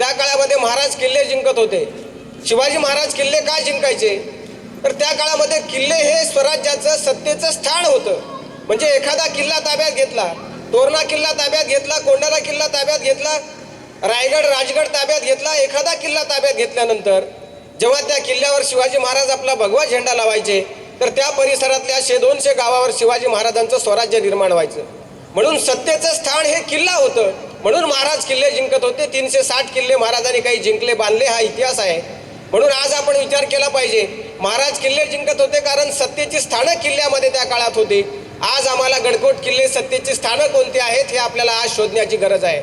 त्या काळामध्ये महाराज किल्ले जिंकत होते. शिवाजी महाराज किल्ले का जिंकायचे? तर त्या काळामध्ये किल्ले हे स्वराज्याचं सत्तेचं स्थान होतं. म्हणजे एखादा किल्ला ताब्यात घेतला तोरणा किल्ला ताब्यात घेतला कोंडाणा किल्ला ताब्यात घेतला रायगड राजगड ताब्यात घेतला एखादा किल्ला ताब्यात घेतल्यानंतर जेव्हा त्या किल्ल्यावर शिवाजी महाराज आपला भगवा झेंडा लावायचे तर त्या परिसरातल्या शे दोनशे गावावर शिवाजी महाराजांचं स्वराज्य निर्माण व्हायचं. म्हणून सत्तेचं स्थान हे किल्ला होतं. म्हणून महाराज किल्ले जिंकत होते. तीनशे साठ किल्ले महाराजांनी काही जिंकले बांधले हा इतिहास आहे. म्हणून आज आपण विचार केला पाहिजे. महाराज किल्ले जिंकत होते कारण सत्तेची स्थानं किल्ल्यामध्ये त्या काळात होती. आज आम्हाला गडकोट किल्ले सत्तेची स्थानं कोणती आहेत हे आपल्याला आज शोधण्याची गरज आहे.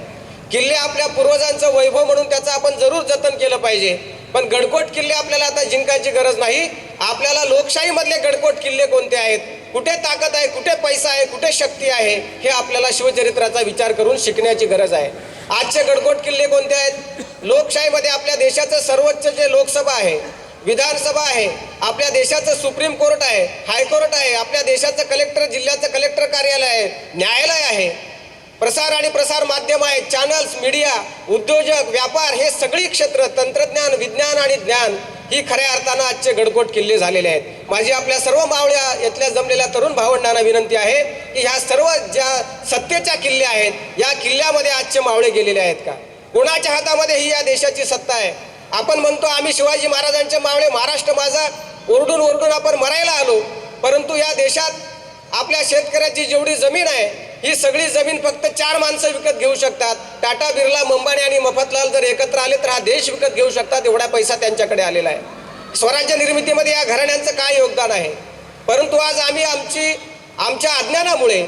किल्ले आपल्या पूर्वजांचं वैभव म्हणून त्याचं आपण जरूर जतन केलं पाहिजे. पण गडकोट किल्ले आपल्याला आता जिंकायची गरज नाही. आपल्याला लोकशाहीमधले गडकोट किल्ले कोणते आहेत? कुठे ताकद आहे कुठे पैसा आहे कुठे शक्ती आहे हे आपल्याला शिवचरित्राचा विचार करून शिकण्याची गरज आहे. आजचे गडकोट किल्ले कोणते आहेत? लोकशाहीमध्ये आपल्या देशाचं सर्वोच्च जे लोकसभा आहे विधानसभा आहे आपल्या देशाचं सुप्रीम कोर्ट आहे हायकोर्ट आहे आपल्या देशाचं कलेक्टर जिल्ह्याचं कलेक्टर कार्यालय आहे न्यायालय आहे. प्रसार आणि प्रसार माध्यम आहे चॅनल्स मीडिया उद्योजक व्यापार हे सगळी क्षेत्र तंत्रज्ञान विज्ञान आणि ज्ञान ही खऱ्या अर्थानं आजचे गडकोट किल्ले झालेले आहेत. माझी आपल्या सर्व मावळ्या यातल्या जमलेल्या तरुण भावंडांना विनंती आहे की ह्या सर्व ज्या सत्तेच्या किल्ले आहेत या किल्ल्यामध्ये आजचे मावळे गेलेले आहेत का? कोणाच्या हातामध्ये ही या देशाची सत्ता आहे? आपण म्हणतो आम्ही शिवाजी महाराजांचे मावळे महाराष्ट्र माझा ओरडून ओरडून आपण मरायला आलो परंतु या देशात आपल्या शेतकऱ्याची जेवढी जमीन आहे ही सगळी जमीन फक्त चार माणसं विकत घेऊ शकतात. टाटा बिर्ला मंबाणी आणि मफतलाल जर एकत्र आले तर हा देश विकत घेऊ शकतात एवढा पैसा त्यांच्याकडे आलेला आहे. स्वराज्य निर्मितीमध्ये या घराण्यांचं काय योगदान आहे? परंतु आज आम्ही आमची आमच्या अज्ञानामुळे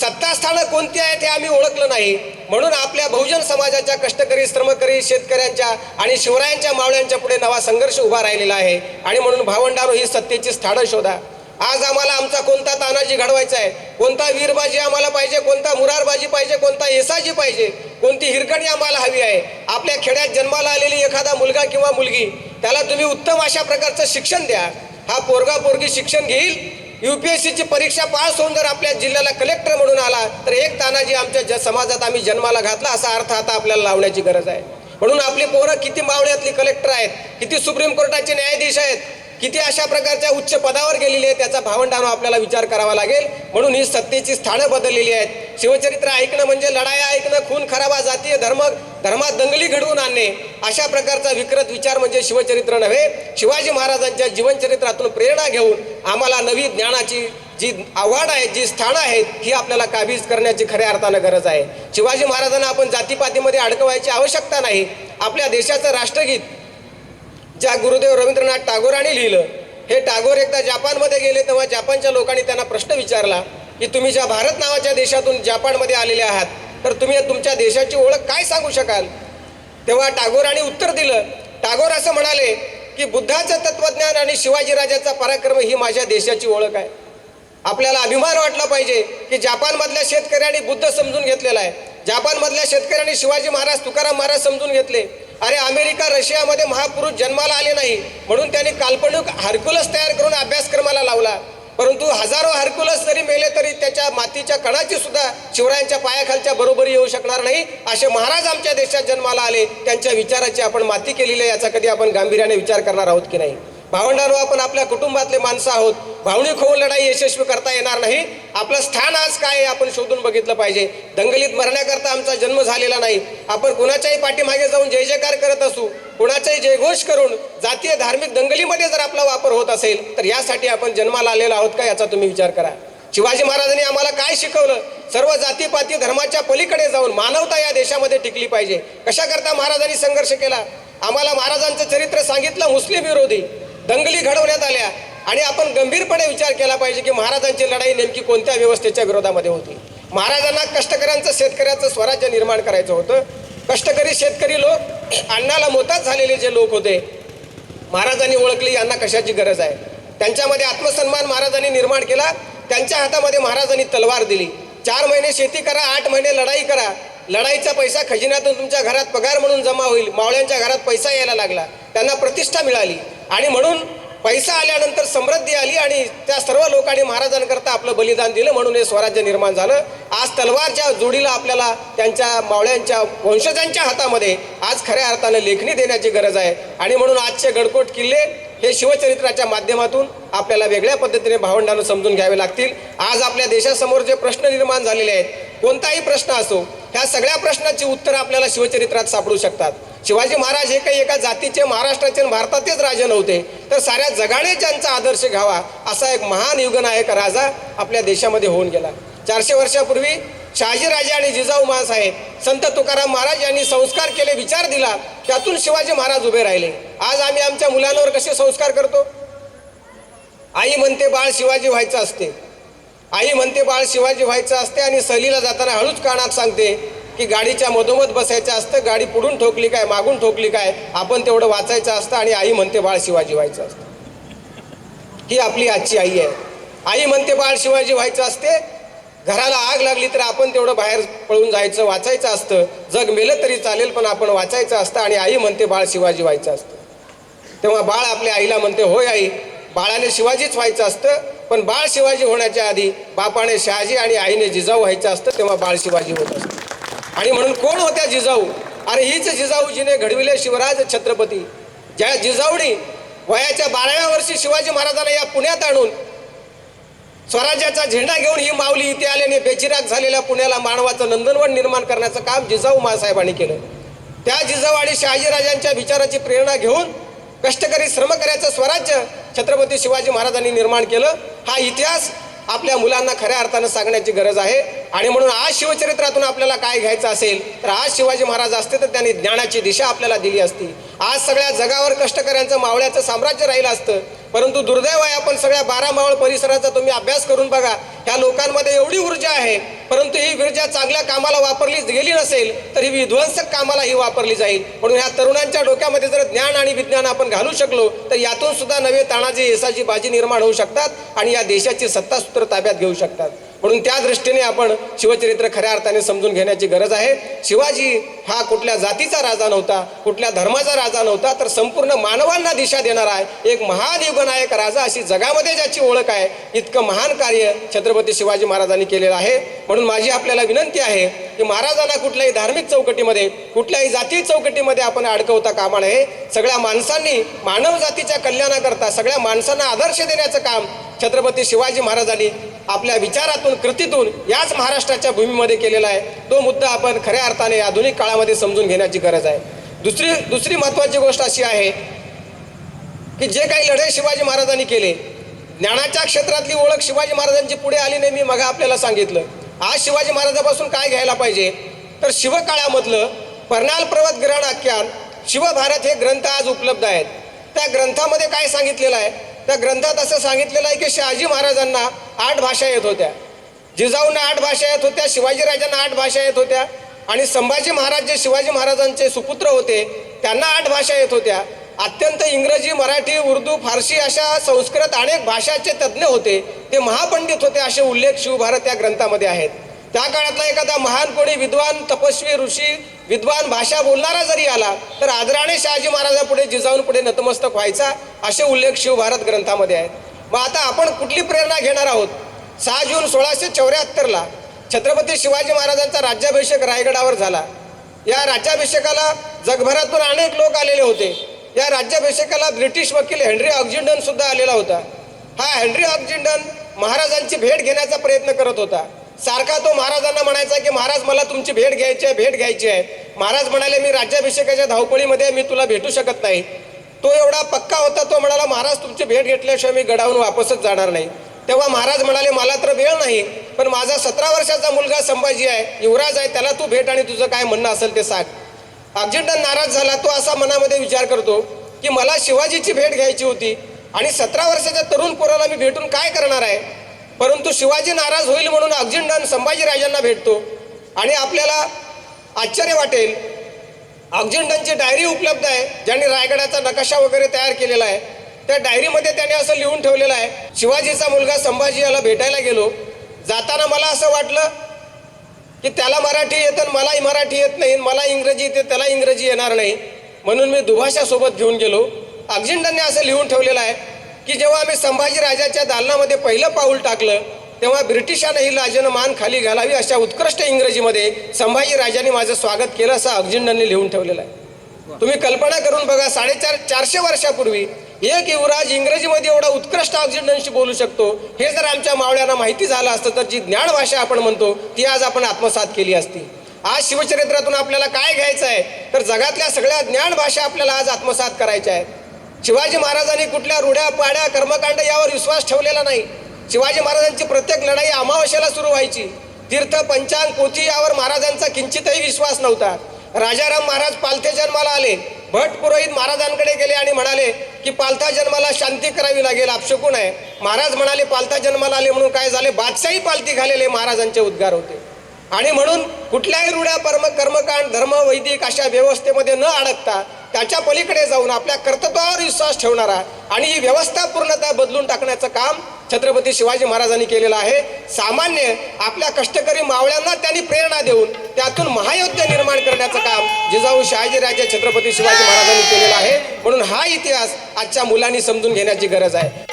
सत्तास्थानं कोणती आहेत हे आम्ही ओळखलं नाही. म्हणून आपल्या बहुजन समाजाच्या कष्टकरी श्रमकरी शेतकऱ्यांच्या आणि शिवरायांच्या मावळ्यांच्या पुढे नवा संघर्ष उभा राहिलेला आहे. आणि म्हणून भावंडारो ही सत्तेची स्थानं शोधा. आज आम्हाला आमचा कोणता तानाजी घडवायचा आहे? कोणता वीरबाजी आम्हाला पाहिजे? कोणता मुरारबाजी पाहिजे? कोणता येसाजी पाहिजे? कोणती हिरकणी आम्हाला हवी आहे? आपल्या खेड्यात जन्माला एखादा मुलगा किंवा मुलगी त्याला तुम्ही उत्तम अशा प्रकारचं शिक्षण द्या. हा पोरगा पोरगी शिक्षण घेईल. यू पी एस सीची परीक्षा पास होऊन जर आपल्या जिल्ह्याला कलेक्टर म्हणून आला तर एक तानाजी आमच्या ज समाजात आम्ही जन्माला घातला असा अर्थ आता आपल्याला लावण्याची गरज आहे. म्हणून आपली पोरं किती मावळ्यातली कलेक्टर आहेत किती सुप्रीम कोर्टाचे न्यायाधीश आहेत किती अशा प्रकारच्या उच्च पदावर गेलेली आहे त्याचा भावंडानो आपल्याला विचार करावा लागेल. म्हणून ही सत्तेची स्थानं बदललेली आहेत. शिवचरित्र ऐकणं म्हणजे लढाया ऐकणं खून खराबा जातीय धर्म धर्मात दंगली घडवून आणणे. अशा प्रकारचा विकृत विचार म्हणजे शिवचरित्र नव्हे. शिवाजी महाराजांच्या जीवनचरित्रातून प्रेरणा घेऊन आम्हाला नवी ज्ञानाची जी आव्हाड आहेत जी स्थानं आहेत ही आपल्याला काबीज करण्याची खऱ्या अर्थानं गरज आहे. शिवाजी महाराजांना आपण जातीपातीमध्ये अडकवायची आवश्यकता नाही. आपल्या देशाचं राष्ट्रगीत ज्या गुरुदेव रवींद्रनाथ टागोरांनी लिहिलं हे टागोर एकदा जपानमध्ये गेले तेव्हा जपानच्या लोकांनी त्यांना प्रश्न विचारला की तुम्ही ज्या भारत नावाच्या देशातून जपानमध्ये आलेले आहात तर तुम्ही तुमच्या देशाची ओळख काय सांगू शकाल? तेव्हा टागोरांनी उत्तर दिलं टागोर असं म्हणाले की बुद्धाचं तत्वज्ञान आणि शिवाजीराजाचा पराक्रम ही माझ्या देशाची ओळख आहे. आपल्याला अभिमान वाटला पाहिजे की जपानमधल्या शेतकऱ्यांनी बुद्ध समजून घेतलेला आहे. जपानमधल्या शेतकऱ्यांनी शिवाजी महाराज तुकाराम महाराज समजून घेतले. अरे अमेरिका रशियामध्ये महापुरुष जन्माला आले नाही. म्हणून त्यांनी काल्पनिक हरकुलस तयार करून अभ्यासक्रमाला लावला. परंतु हजारो हरकुलस जरी मेले तरी त्याच्या मातीच्या कणाची सुद्धा शिवरायांच्या पायाखालच्या बरोबरी येऊ शकणार नाही असे महाराज आमच्या देशात जन्माला आले. त्यांच्या विचाराची आपण माती केलेली आहे याचा कधी आपण गांभीर्याने विचार करणार आहोत की नाही? भावंडांनो आपण आपल्या कुटुंबातले माणसं आहोत. भावनिक होऊन लढाई यशस्वी करता येणार नाही. आपलं स्थान आज काय आहे आपण शोधून बघितलं पाहिजे. दंगलीत मरण्याकरता आमचा जन्म झालेला नाही. आपण कुणाच्याही पाठीमागे जाऊन जय जयकार करत असू कुणाचाही जयघोष करून जातीय धार्मिक दंगलीमध्ये जर आपला वापर होत असेल तर यासाठी आपण जन्माला आलेलो आहोत का याचा तुम्ही विचार करा. शिवाजी महाराजांनी आम्हाला काय शिकवलं? सर्व जातीपाती धर्माच्या पलीकडे जाऊन मानवता या देशामध्ये टिकली पाहिजे. कशाकरता महाराजांनी संघर्ष केला? आम्हाला महाराजांचं चरित्र सांगितलं मुस्लिम विरोधी. दंगली घडवण्यात आल्या. आणि आपण गंभीरपणे विचार केला पाहिजे की महाराजांची लढाई नेमकी कोणत्या व्यवस्थेच्या विरोधामध्ये होती? महाराजांना कष्टकऱ्यांचं शेतकऱ्याचं स्वराज्य निर्माण करायचं होतं. कष्टकरी शेतकरी लोक अण्णाला मोताच झालेले जे लोक होते महाराजांनी ओळखले यांना कशाची गरज आहे? त्यांच्यामध्ये आत्मसन्मान महाराजांनी निर्माण केला. त्यांच्या हातामध्ये महाराजांनी तलवार दिली. चार महिने शेती करा आठ महिने लढाई करा. लढाईचा पैसा खजिन्यातून तुमच्या घरात पगार म्हणून जमा होईल. मावळ्यांच्या घरात पैसा यायला लागला. त्यांना प्रतिष्ठा मिळाली. आणि म्हणून पैसा आल्यानंतर समृद्धी आली आणि त्या सर्व लोकांनी महाराजांकरता आपलं बलिदान दिलं. म्हणून हे स्वराज्य निर्माण झालं. आज तलवारच्या जोडीला आपल्याला त्यांच्या मावळ्यांच्या वंशजांच्या हातामध्ये आज खऱ्या अर्थानं लेखणी देण्याची गरज आहे. आणि म्हणून आजचे गडकोट किल्ले हे शिवचरित्राच्या माध्यमातून आपल्याला वेगळ्या पद्धतीने भावंडानं समजून घ्यावे लागतील. आज आपल्या देशासमोर जे प्रश्न निर्माण झालेले आहेत कोणताही प्रश्न असो ह्या सगळ्या प्रश्नाची उत्तरं आपल्याला शिवचरित्रात सापडू शकतात. शिवाजी महाराज हे काही एका जातीचे महाराष्ट्राचे आणि भारताचेच राजे नव्हते. तर साऱ्या जगाने ज्यांचा आदर्श घ्यावा असा एक महान युगनायक राजा आपल्या देशामध्ये होऊन गेला. चारशे वर्षापूर्वी शहाजीराजे आणि जिजाऊ महासाहेब संत तुकाराम महाराज यांनी संस्कार केले विचार दिला त्यातून शिवाजी महाराज उभे राहिले. आज आम्ही आमच्या मुलांवर कसे संस्कार करतो? आई म्हणते बाळ शिवाजी व्हायचं असते. आई म्हणते बाळ शिवाजी व्हायचं असते आणि सहलीला जाताना हळूच कानात सांगते की गाडीच्या मधोमध बसायचं असतं गाडी पुढून ठोकली काय मागून ठोकली काय आपण तेवढं वाचायचं असतं आणि आई म्हणते बाळ शिवाजी व्हायचं असतं. ही आपली आजची आई आहे. आई म्हणते बाळ शिवाजी व्हायचं असते. घराला आग लागली तर आपण तेवढं बाहेर पळून जायचं वाचायचं असतं. जग मेलं तरी चालेल पण आपण वाचायचं असतं आणि आई म्हणते बाळ शिवाजी व्हायचं असतं. तेव्हा बाळ आपल्या आईला म्हणते होय आई बाळाने शिवाजीच व्हायचं असतं पण बाळ शिवाजी होण्याच्या आधी बापाने शहाजी आणि आईने जिजाऊ व्हायचं असतं तेव्हा बाळ शिवाजी होत असतं. आणि म्हणून कोण होत्या जिजाऊ? अरे हीच जिजाऊ जिने घडविले शिवराज छत्रपती. ज्या जिजाऊनी वयाच्या बाराव्या वर्षी शिवाजी महाराजांना या पुण्यात आणून स्वराज्याचा झेंडा घेऊन ही माऊली इथे आल्याने बेचिराग झालेल्या पुण्याला मानवाचं नंदनवन निर्माण करण्याचं काम जिजाऊ महासाहेबांनी केलं. त्या जिजाऊ आणि शहाजीराजांच्या विचाराची प्रेरणा घेऊन कष्टकरी श्रमकऱ्याचं स्वराज्य छत्रपती शिवाजी महाराजांनी निर्माण केलं. हा इतिहास आपल्या मुलांना खऱ्या अर्थानं सांगण्याची गरज आहे. आणि म्हणून आज शिवचरित्रातून आपल्याला काय घ्यायचं असेल तर आज शिवाजी महाराज असते तर त्यांनी ज्ञानाची दिशा आपल्याला दिली असती. आज सगळ्या जगावर कष्टकऱ्यांचं मावळ्याचं साम्राज्य राहिलं असतं. परंतु दुर्दैव आहे आपण सगळ्या बारा मावळ परिसराचा तुम्ही अभ्यास करून बघा ह्या लोकांमध्ये एवढी ऊर्जा आहे परंतु ही ऊर्जा चांगल्या कामाला वापरली गेली नसेल तर ही विध्वंसक कामाला ही वापरली जाईल. म्हणून ह्या तरुणांच्या डोक्यामध्ये जर ज्ञान आणि विज्ञान आपण घालू शकलो तर यातून सुद्धा नवे तानाजी येसाची बाजी निर्माण होऊ शकतात आणि या देशाची सत्तासूत्र ताब्यात घेऊ शकतात. म्हणून त्या दृष्टीने आपण शिवचरित्र खऱ्या अर्थाने समजून घेण्याची गरज आहे. शिवाजी हा कुठल्या जातीचा राजा नव्हता कुठल्या धर्माचा राजा नव्हता तर संपूर्ण मानवांना दिशा देणारा आहे एक महान युगनायक राजा अशी जगामध्ये ज्याची ओळख आहे इतकं महान कार्य छत्रपती शिवाजी महाराजांनी केलेलं आहे. म्हणून माझी आपल्याला विनंती आहे की महाराजांना कुठल्याही धार्मिक चौकटीमध्ये कुठल्याही जाती चौकटीमध्ये आपण अडकवता कामा नये. सगळ्या माणसांनी मानव जातीच्या कल्याणाकरता सगळ्या माणसांना आदर्श देण्याचं काम छत्रपती शिवाजी महाराजांनी आपल्या विचारातून कृतीतून याच महाराष्ट्राच्या भूमीमध्ये केलेला आहे. तो मुद्दा आपण खऱ्या अर्थाने आधुनिक काळामध्ये समजून घेण्याची गरज आहे. दुसरी दुसरी महत्त्वाची गोष्ट अशी आहे की जे काही लढे शिवाजी महाराजांनी केले ज्ञानाच्या क्षेत्रातली ओळख शिवाजी महाराजांची पुढे आली नाही मी मग आपल्याला सांगितलं. आज शिवाजी महाराजापासून काय घ्यायला पाहिजे? तर शिवकाळामधलं पर्णाल पर्वत ग्रहण आख्यान शिवभारत हे ग्रंथ आज उपलब्ध आहेत. त्या ग्रंथामध्ये काय सांगितलेलं आहे? त्या ग्रंथात असं सांगितलेलं आहे की शहाजी महाराजांना आठ भाषा येत होत्या. जिजाऊंना आठ भाषा येत होत्या शिवाजीराजांना आठ भाषा येत होत्या आणि संभाजी महाराज जे शिवाजी महाराजांचे सुपुत्र होते त्यांना आठ भाषा येत होत्या. अत्यंत इंग्रजी मराठी उर्दू फारसी अशा संस्कृत अनेक भाषाचे तज्ज्ञ होते. ते महापंडित होते असे उल्लेख शिवभारत या ग्रंथामध्ये आहेत. त्या काळातला एखादा महान कोणी विद्वान तपस्वी ऋषी विद्वान भाषा बोलणारा जरी आला तर आदराने शहाजी महाराजापुढे जिजाऊन पुढे नतमस्तक व्हायचा असे उल्लेख शिवभारत ग्रंथामध्ये आहेत. मग आता आपण कुठली प्रेरणा घेणार आहोत? सहा जून सोळाशे चौऱ्याहत्तरला छत्रपती शिवाजी महाराजांचा राज्याभिषेक रायगडावर झाला. या राज्याभिषेकाला जगभरातून अनेक लोक आलेले होते. या राज्याभिषेकाला ब्रिटिश वकील हेनरी ऑक्झिंडन सुद्धा आलेला होता. हा हेनरी ऑक्झिंडन महाराजांची भेट घेण्याचा प्रयत्न करत होता. सारखा तो महाराजांना म्हणायचा की महाराज मला तुमची भेट घ्यायची आहे भेट घ्यायची आहे. महाराज म्हणाले मी राज्याभिषेकाच्या धावपळीमध्ये मी तुला भेटू शकत नाही. तो एवढा पक्का होता तो म्हणाला महाराज तुमची भेट घेतल्याशिवाय मी गडावून वापसच जाणार नाही. तेव्हा महाराज म्हणाले मला तर वेळ नाही पण माझा सतरा वर्षाचा मुलगा संभाजी आहे युवराज आहे त्याला तू भेट आणि तुझं काय म्हणणं असेल ते सांग. ऑक्झिंडन नाराज झाला तो असा मनामध्ये विचार करतो की मला शिवाजीची भेट घ्यायची होती आणि सतरा वर्षाच्या तरुण पोराला मी भेटून काय करणार आहे? परंतु शिवाजी नाराज होईल म्हणून ऑक्झिंडन संभाजीराजांना भेटतो आणि आपल्याला आश्चर्य वाटेल ऑक्झिंडनची डायरी उपलब्ध आहे ज्यांनी रायगडाचा नकाशा वगैरे तयार केलेला आहे. त्या डायरीमध्ये त्याने असं लिहून ठेवलेलं आहे शिवाजीचा मुलगा संभाजी याला भेटायला गेलो. जाताना मला असं वाटलं की त्याला मराठी येतं आणि मलाही मराठी येत नाही मला इंग्रजी येते त्याला इंग्रजी येणार नाही. म्हणून मी दुभाषा सोबत घेऊन गेलो. ऑक्झिंडनने असं लिहून ठेवलेलं आहे की जेव्हा आम्ही संभाजी राजाच्या दालनामध्ये पहिलं पाऊल टाकलं तेव्हा ब्रिटिशांनाही ही मान खाली घालावी अशा उत्कृष्ट इंग्रजीमध्ये संभाजी राजांनी माझं स्वागत केलं असं अगजिंडांनी लिहून ठेवलेलं आहे. तुम्ही कल्पना करून बघा साडेचार चारशे वर्षापूर्वी एक युवराज इंग्रजीमध्ये एवढा उत्कृष्ट ऑक्सिडंटशी बोलू शकतो हे जर आमच्या मावळ्यांना माहिती झालं असतं तर जी ज्ञान भाषा आपण म्हणतो ती आज आपण आत्मसात केली असती. आज शिवचरित्रातून आपल्याला काय घ्यायचं आहे? तर जगातल्या सगळ्या ज्ञान भाषा आपल्याला आज आत्मसात करायच्या आहेत. शिवाजी महाराजांनी कुठल्या रुढ्या पाड्या कर्मकांड यावर विश्वास ठेवलेला नाही. शिवाजी महाराजांची प्रत्येक लढाई अमावस्याला सुरू व्हायची. तीर्थ पंचांग पोथी यावर महाराजांचा किंचितही विश्वास नव्हता. राजाराम महाराज पालथे जन्माला आले. भट पुरोहित महाराजांकडे गेले आणि म्हणाले की पालथा जन्माला शांती करावी लागेल आपशकून आहे. महाराज म्हणाले पालथा जन्माला आले म्हणून काय झाले? बादशाही पालथी घालेले महाराजांचे उद्गार होते. आणि म्हणून कुठल्याही रूढ्या परम कर्मकांड धर्म वैदिक अशा व्यवस्थेमध्ये न अडकता त्याच्या पलीकडे जाऊन आपल्या कर्तृत्वावर विश्वास ठेवणारा आणि ही व्यवस्था पूर्णतः बदलून टाकण्याचं काम छत्रपती शिवाजी महाराजांनी केलेलं आहे. सामान्य आपल्या कष्टकरी मावळ्यांना त्यांनी प्रेरणा देऊन त्यातून महायुद्ध निर्माण करण्याचं काम जिजाऊ शहाजीराजे छत्रपती शिवाजी महाराजांनी केलेलं आहे. म्हणून हा इतिहास आजच्या मुलांनी समजून घेण्याची गरज आहे.